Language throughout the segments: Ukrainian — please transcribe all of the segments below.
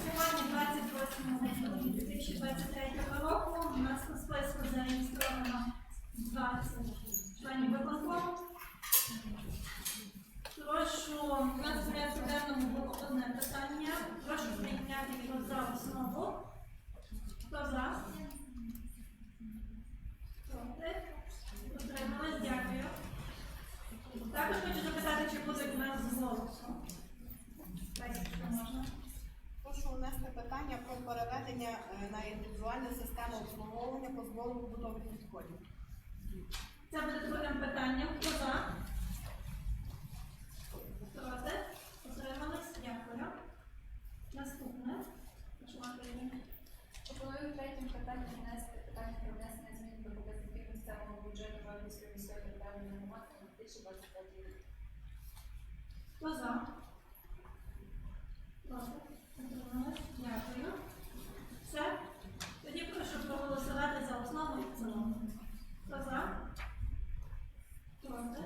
Сьогодні 28 грудня 2023 року у нас у зареєстровано 20 членів виконкому. Прошу, нас в було одне питання. Прошу прийняти його за основу. Хто за? Проти? Дякую. Також хочу запитати, чи будуть у нас з голосу. Так, якщо можна. Прошу внести питання про переведення е, на індивідуальну систему обслуговування по збору побутових відходів. Це буде другим питанням. Хто за? Проти? Утримались? Дякую. Наступне. Прошу вам прийняти. Пропоную третім питанням внести питання про внесення змін до показників місцевого бюджету Жовківської міської територіальної громади на 2025 рік. Хто за? Проти? Утримались? Дякую. Все? Тоді прошу проголосувати за основу і в цілому. Хто за? Проти?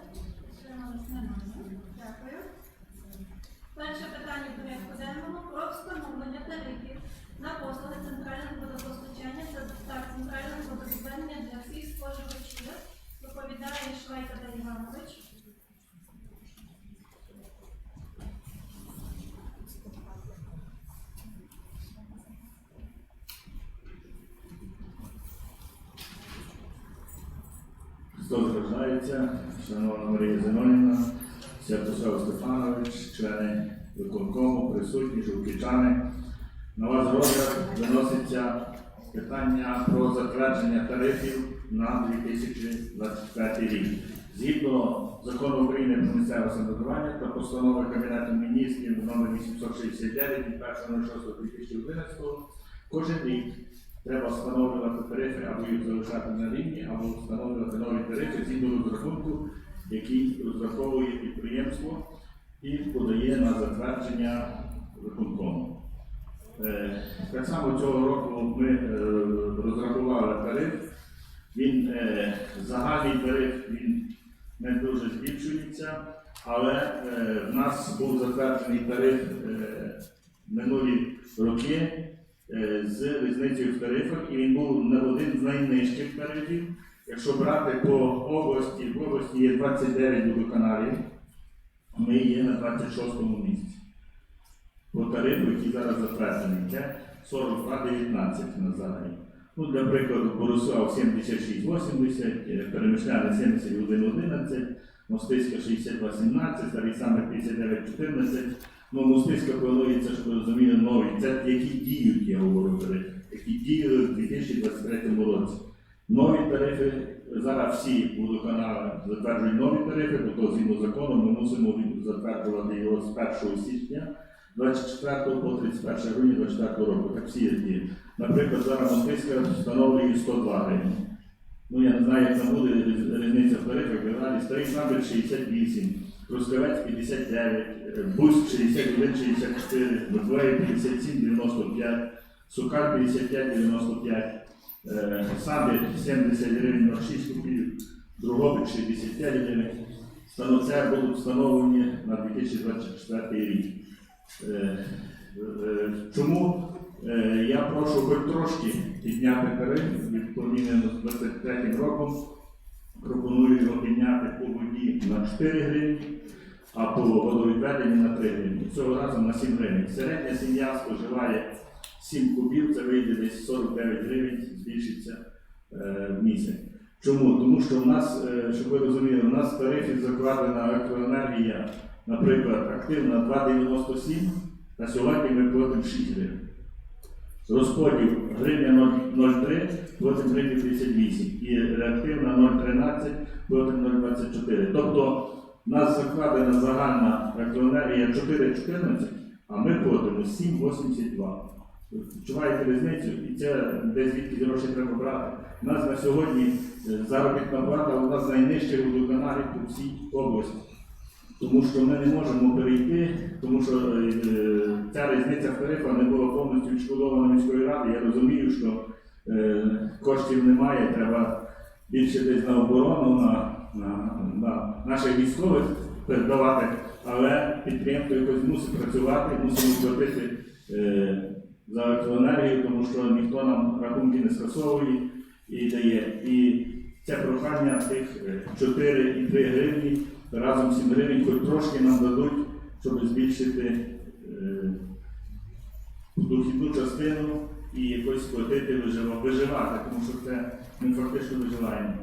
Утримались? Немає. Дякую. Перше питання в порядку денному про встановлення тарифів на послуги центрального водопостачання та та центрального водовідведення для всіх споживачів. Доповідає Швайка Дані Іванович. Христос рождається, шановна Марія Зиновівна, Святослав Стефанович, члени виконкому, присутні, жовківчани. На вас розгляд виноситься питання про затвердження тарифів на 2024 рік. Згідно закону України про місцеве самоврядування та постанови Кабінету міністрів номер 869 від 1.06.2011 кожен рік треба встановлювати тарифи або їх залишати на рівні, або встановлювати нові тарифи згідно розрахунку, який розраховує підприємство і подає на затвердження виконкому. Е, Так само цього року ми е, розрахували тариф. Він е, загальний тариф він не дуже збільшується, але в нас був затверджений тариф минулі роки з різницею в тарифах, і він був на один з найнижчих тарифів. Якщо брати по області, в області є 29 водоканалів, ми є на 26 місці. По тарифу, який зараз затверджений, це 42,19 на загалі. Ну, для прикладу, Борислав 76,80, е, Перемишляне 71,11, Мостиська 62,17, Старий Самер 59,14. Ну, Мостиська планується, щоб ви розуміли, новий. Це які діють, я говорю, тарифи, які діяли в 2023 році. Нові тарифи, зараз всі водоканали затверджують нові тарифи, бо то згідно закону ми мусимо затверджувати його з 1 січня 24 по 31 грудня 24 року. Так всі дії. Наприклад, зараз Мостиська встановлює 102 гривні. Ну, я не знаю, як там буде різниця в тарифах, Старий Самбір 68, Трускавець 59, е, Бусь 61, 64, Медвеї 57, 95, Сукар 55, 95, е, 70 гривень 6 копійок, Другобич 65 гривень. Станоця будуть встановлені на 2024 рік. Е, е, Чому е, я прошу хоч трошки підняти тариф від порівняно з 23 роком. Пропоную його підняти по воді на 4 гривні, а по водовідведенню на 3 гривні. Цього разу на 7 гривень. Середня сім'я споживає 7 кубів, це вийде десь 49 гривень, збільшиться е, в місяць. Чому? Тому що в нас, е, щоб ви розуміли, у нас в тарифі закладена електроенергія, наприклад, активна 2,97, на сьогодні ми платимо 6 гривень. Розподіл гривня 0,03, платимо гривня 58 і реактивна 0,13, платимо 0,24. Тобто у нас закладена загальна електроенергія 4,14, а ми платимо 7,82. Відчуваєте різницю, і це десь звідки гроші треба брати. У нас на сьогодні е, заробітна плата у нас найнижча у водоканалі по всій області. Тому що ми не можемо перейти, тому що е, ця різниця в тарифах не була повністю відшкодована міської ради. Я розумію, що е, коштів немає, треба більше десь на оборону, на, на, на наших військових передавати, але підприємство якось мусить працювати, мусимо платити е, за електроенергію, тому що ніхто нам рахунки не скасовує і дає. І це прохання тих е, 4,3 гривні разом 7 гривень, хоч трошки нам дадуть, щоб збільшити е, дохідну частину і якось платити виживати, тому що це ми фактично виживаємо.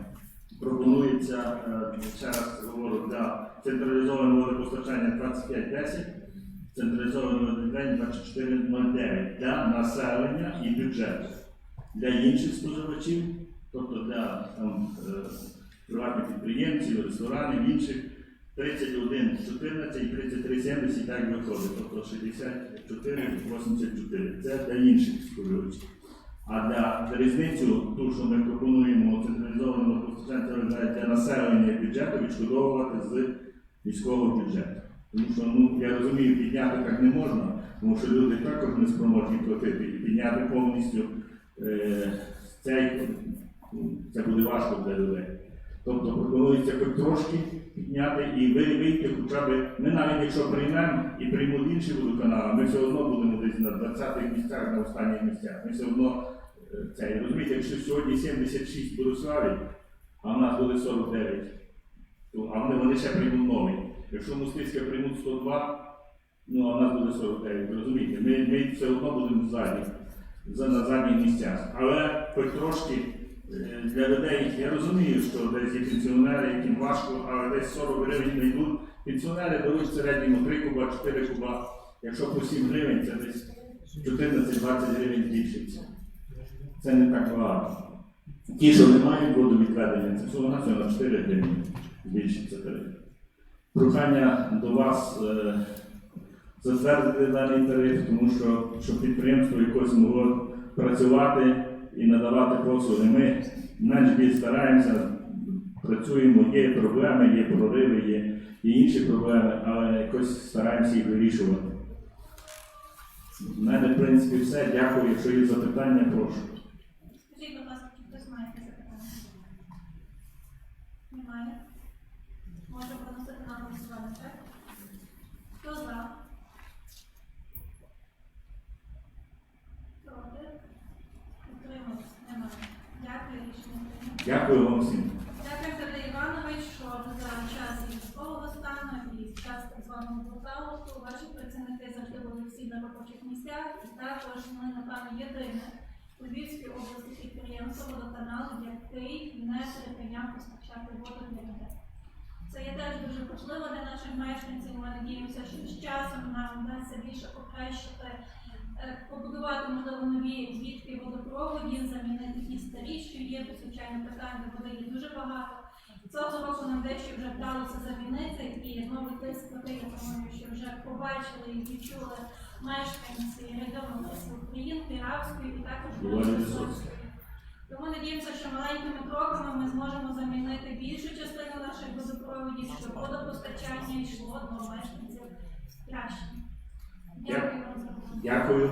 Пропонується, е, ще раз говорю, для централізованого водопостачання 2510, централізованого водопостачання 2409 для населення і бюджету. Для інших споживачів, тобто для там, е, приватних підприємців, ресторанів, інших 31, 14 і 33, 70 так виходить, тобто 64, 84. Це для інших споживачів. А для різницю, ту, що ми пропонуємо централізованому для населення бюджету відшкодовувати з міського бюджету. Тому що ну, я розумію, підняти так не можна, тому що люди також не спроможні платити і підняти повністю е, цей, ну, це буде важко для людей. Тобто пропонується хоч трошки підняти і ви- вийти хоча б, ми навіть якщо приймемо і приймуть інші водоканали, ми все одно будемо десь на 20-х місцях, на останніх місцях. Ми все одно е, це, розумієте, якщо сьогодні 76 в Бориславі, а в нас буде 49, то, а вони, вони ще приймуть новий. Якщо Мостицьке приймуть 102, ну а в нас буде 49, розумієте, ми, ми все одно будемо ззаді, за, на задніх місцях. Але хоч трошки для людей, я розумію, що десь є пенсіонери, яким важко, але десь 40 гривень не йдуть. Пенсіонери беруть в середньому 3 куба, 4 куба. Якщо по 7 гривень, це десь 14-20 гривень збільшиться. Це не так багато. Ті, що не мають водовідведення, це всього на на 4 гривні збільшиться тариф. Прохання до вас е, затвердити даний тариф, тому що щоб підприємство якось могло працювати і надавати послуги. Ми менш більш стараємося, працюємо, є проблеми, є прориви, є, є інші проблеми, але якось стараємося їх вирішувати. У мене, в принципі, все. Дякую. Якщо є запитання, прошу. Скажіть, будь ласка, чи хтось має запитання? Немає. Може проносити на голосування, так? Хто за? Проти? Утримався? Немає. Дякую, рішення прийнято. Дякую вам всім. Дякую, Сергій Іванович, що за час військового стану і час так званого блокауту ваші працівники завжди були всі на робочих місцях. І також ми, напевно, єдине у Львівській області підприємство водоканал, який не перепиняв постачати воду для людей. Це є теж дуже важливо для наших мешканців. Ми надіємося, що з часом нам вдасться більше покращити, побудувати можливо нові відки водопроводів, замінити ті старі, що є, бо звичайно питань до води є дуже багато. Цього року нам дещо вже вдалося замінити і новий тиск води, я думаю, що вже побачили і відчули мешканці району Українки, Равської і також Доволі Тому надіємося, що маленькими кроками ми зможемо замінити більшу частину наших водопроводів, щоб водопостачання йшло до мешканців краще. Дякую вам за увагу. Дякую.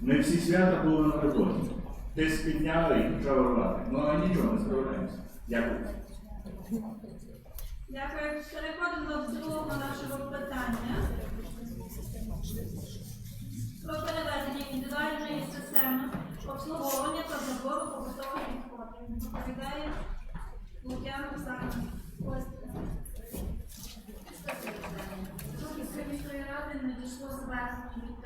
Ми всі свята були на роботі. Тиск підняли і почали рвати. Ну, але нічого, не справляємося. Дякую. Дякую. Переходимо до другого нашого питання. Про переведення індивідуальної системи обслуговування та забору побутових відходів. Доповідає Лук'ян Оксана. Ось. Жовківської міської ради надійшло звернення від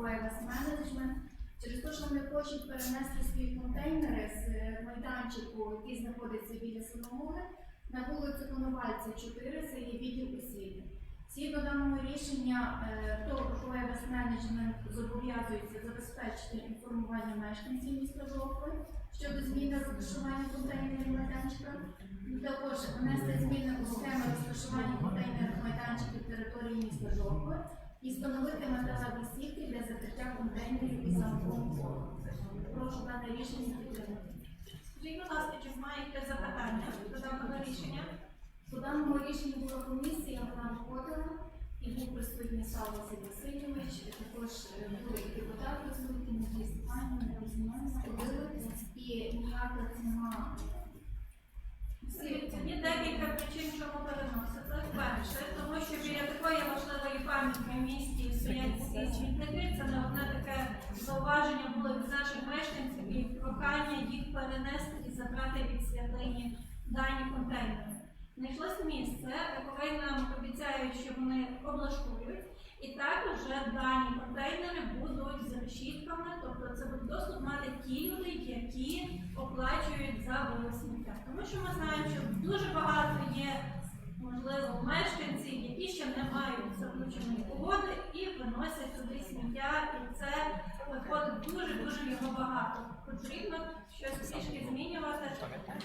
Providers Management через те, що вони хочуть перенести свої контейнери з е, майданчику, який знаходиться біля синагоги, на вулицю Коновальця 4, це є відділ освіти. Згідно даного рішення, е, то Providers Management зобов'язується забезпечити інформування мешканців міста Жовкви щодо зміни розташування контейнерів майданчика. Також внести зміни у схеми розташування контейнерних майданчиків території міста Жовкви і встановити металеві сітки для закриття контейнерів і замку. Прошу дане рішення підтримати. Скажіть, будь ласка, чи маєте запитання до даного рішення? По даному рішенню була комісія, вона входила і був присутній Сава Василь Васильович, також е, були і депутати присутні, Надія Степанівна, і ніяка ціна. Дивіться, Є декілька причин, чому переносити. Перше, тому що біля такої важливої пам'ятки в місті стоять ці смітники. Це не одне таке зауваження було від наших мешканців і прохання їх перенести і забрати від святині дані контейнери. Знайшлося місце, коли нам обіцяють, що вони облаштують, і також дані контейнери будуть з решітками, тобто це будуть доступ мати ті люди, які оплачують за вивоз сміття. Тому що ми знаємо, що дуже багато є, можливо, мешканців, які ще не мають заключеної угоди і виносять туди сміття, і це виходить дуже-дуже його багато. Потрібно щось трішки змінювати.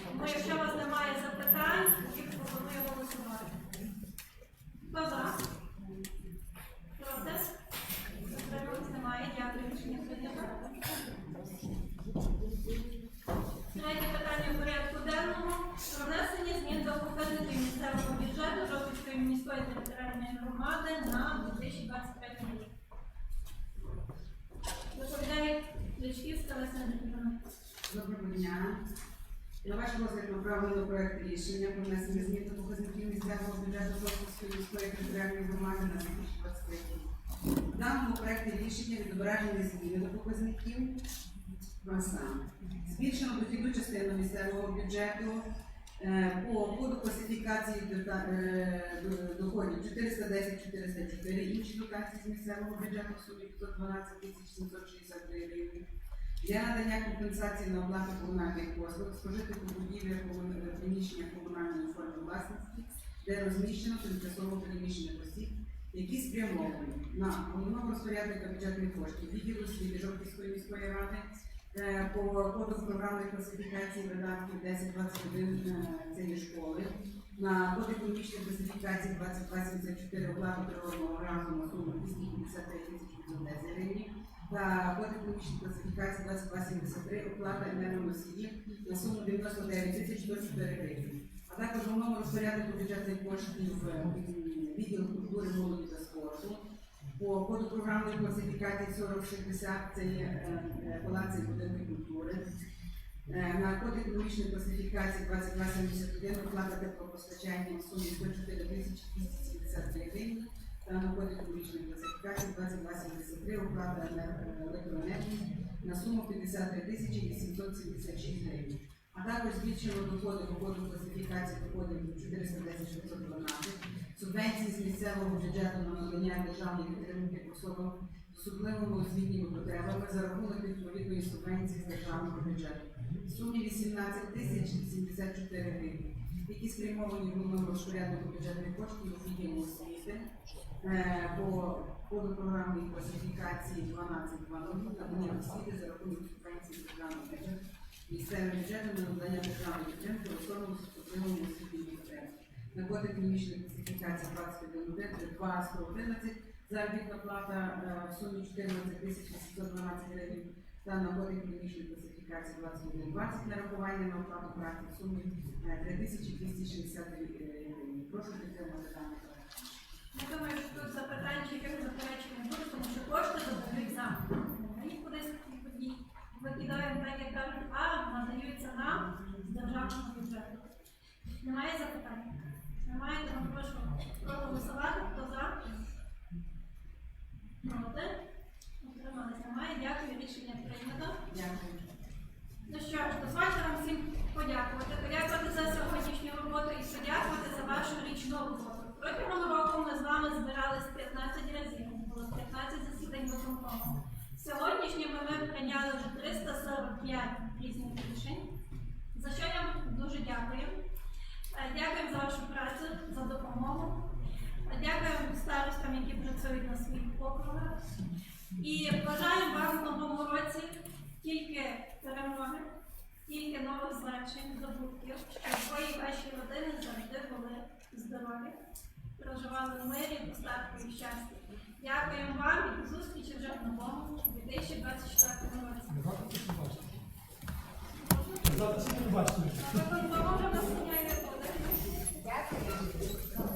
Тому якщо у вас немає запитань, тоді пропоную голосувати. Хто за? Проти? Затримались немає. Дякую, рішення прийнято. Третє питання в порядку денному про внесення змін до показників місцевого бюджету Жовківської міської територіальної громади на 2023 рік. На ваш розгляд направлено проект рішення про внесення змін до показників місцевого бюджету Жовківської міської територіальної громади на 2023 рік. В даному проекті рішення відображені зміни до показників. Саме, збільшено дохідну частину місцевого бюджету е, по коду класифікації е, до- доходів 410-404, інші дотації з місцевого бюджету в сумі 512 763 гривень. Для надання компенсації на оплату комунальних послуг спожитих у будівлях приміщення комунальної форми власності, де розміщено тимчасово переміщених осіб, які спрямовані на головного розпорядника бюджетних коштів відділу освіти Жовківської міської ради е, по коду програмної класифікації видатків 1021 е, це є школи, на код економічної класифікації 2274 оплату природного газу на суму 253 тисячі 510 гривень, та код економічної класифікації 2273 оплата енергоносіїв на суму 99 тисяч 104 гривень. А також головному розпоряднику бюджетних коштів е, відділу культури, молоді та спорту по коду програмної класифікації 4060 це є е, е, палаци і будинки культури. Е, На код економічної класифікації 2271 оплата теплопостачання в сумі 104 тисячі 273 гривень. Та код економічної класифікації 2273 оплата енер- електроенергії на суму 53 тисячі 876 гривень. А також збільшено доходи доходу класифікації доходів 410 612 субвенції з місцевого бюджету на надання державної підтримки особам особливими освітніми потребами за рахунок відповідної субвенції з державного бюджету. В сумі 18 тисяч 74 гривні, які спрямовані головному розпоряднику бюджетних коштів відділу освіти е, по коду програмної класифікації 12.2.0 надання освіти за рахунок субвенції з державного бюджету місцевим бюджетом на надання державної підтримки особам з особливими освітніми потребами на код економічної класифікації 21 2 111 заробітна плата е, в сумі 14 тисяч 812 гривень та на код економічної класифікації 21 20 нарахування на оплату праці в сумі е, 3 тисячі 260 гривень. Прошу підтримати даний проект. Я думаю, що тут запитань чи якихось заперечень не буде, тому що кошти додають нам. Ми їх кудись викидаємо так, як кажуть, а надаються нам з державного бюджету. Немає запитань? Немає, тому прошу проголосувати. Хто за? відповідно своїх округах. І бажаю вам в новому році тільки перемоги, тільки нових значень, здобутків, щоб твої ваші родини завжди були здорові, проживали в мирі, достатку і щастя. Дякую вам і до зустрічі вже в новому 2024 році. Зараз не бачимо. Дякую.